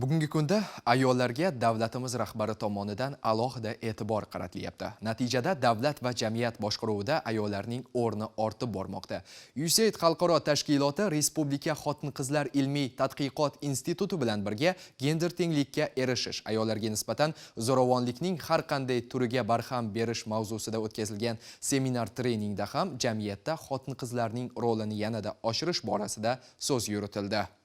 Bugungi kunda ayollarga davlatimiz rahbari tomonidan alohida e'tibor qaratilyapti. Natijada davlat va jamiyat boshqaruvida ayollarning o'rni ortib bormoqda. USAID xalqaro tashkiloti Respublika Xotin-qizlar ilmiy tadqiqot instituti bilan birga gender tenglikka erishish, ayollarga nisbatan zo'ravonlikning har qanday turiga barham berish mavzusida o'tkazilgan seminar treningda ham jamiyatda xotin-qizlarning rolini yanada oshirish borasida so'z yuritildi.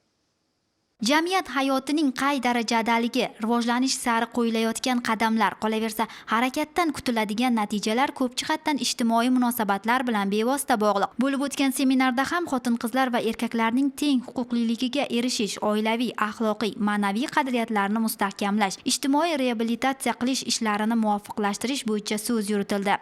Jamiyat hayotining qay darajadaligi, rivojlanish sari qo'yilayotgan qadamlar, qolaversa harakatdan kutiladigan natijalar ko'p jihatdan ijtimoiy munosabatlar bilan bevosita bog'liq. Bo'lib o'tgan seminarda ham xotin-qizlar va erkaklarning teng huquqliligiga erishish, oilaviy, axloqiy, ma'naviy qadriyatlarni mustahkamlash, ijtimoiy reabilitatsiya qilish ishlarini muvofiqlashtirish bo'yicha so'z yuritildi.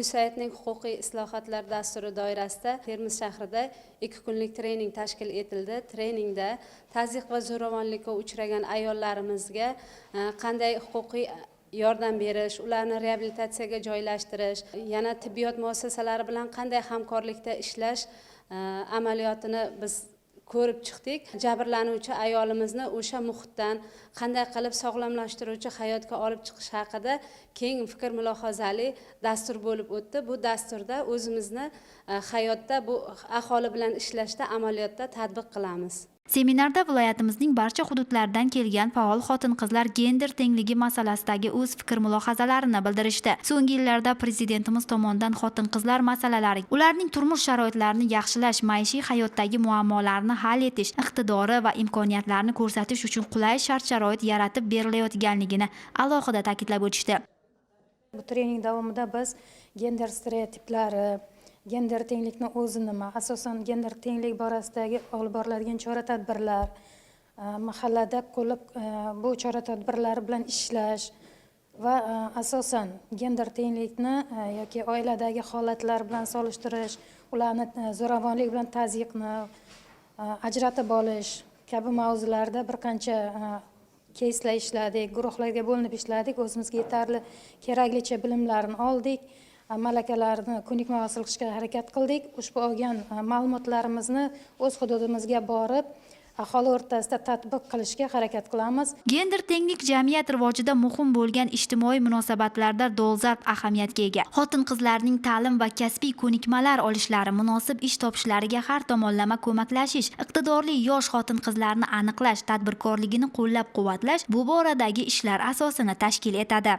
USAIDning huquqiy islohotlar dasturi doirasida Termiz shahrida ikki kunlik trening tashkil etildi. Treningda tazyiq va zo'ravonlikka uchragan ayollarimizga e, qanday huquqiy yordam berish, ularni reabilitatsiyaga joylashtirish, yana tibbiyot muassasalari bilan qanday hamkorlikda ishlash e, amaliyotini biz ko'rib chiqdik. Jabrlanuvchi ayolimizni o'sha muhitdan qanday qilib sog'lomlashtiruvchi hayotga olib chiqish haqida keng fikr mulohazali dastur bo'lib o'tdi. Bu dasturda o'zimizni e, hayotda bu aholi bilan ishlashda amaliyotda tatbiq qilamiz. Seminarda viloyatimizning barcha hududlaridan kelgan faol xotin-qizlar gender tengligi masalasidagi o'z fikr-mulohazalarini bildirishdi. So'nggi yillarda prezidentimiz tomonidan xotin-qizlar masalalari, ularning turmush sharoitlarini yaxshilash, maishiy hayotdagi muammolarni hal etish, iqtidori va imkoniyatlarini ko'rsatish uchun qulay shart-sharoit yaratib berilayotganligini alohida ta'kidlab o'tishdi. Bu trening davomida biz gender stereotiplari, gender tenglikni o'zi nima, asosan gender tenglik borasidagi olib boriladigan chora-tadbirlar, e, mahallada qo'llab e, bu chora-tadbirlar bilan ishlash va e, asosan gender tenglikni yoki oiladagi holatlar bilan solishtirish, ularni zo'ravonlik bilan tazyiqni ajratib olish kabi mavzularda bir qancha keyslar ishladik guruhlarga bo'linib ishladik o'zimizga yetarli keraklicha bilimlarni oldik. Malakalarni ko'nikma hosil qilishga harakat qildik ushbu olgan ma'lumotlarimizni o'z hududimizga borib aholi o'rtasida tatbiq qilishga harakat qilamiz Gender tenglik jamiyat rivojida muhim bo'lgan ijtimoiy munosabatlarda dolzarb ahamiyatga ega. Xotin-qizlarning ta'lim va kasbiy ko'nikmalar olishlari, munosib ish topishlariga har tomonlama ko'maklashish, iqtidorli yosh xotin-qizlarni aniqlash, tadbirkorligini qo'llab-quvvatlash bu boradagi ishlar asosini tashkil etadi.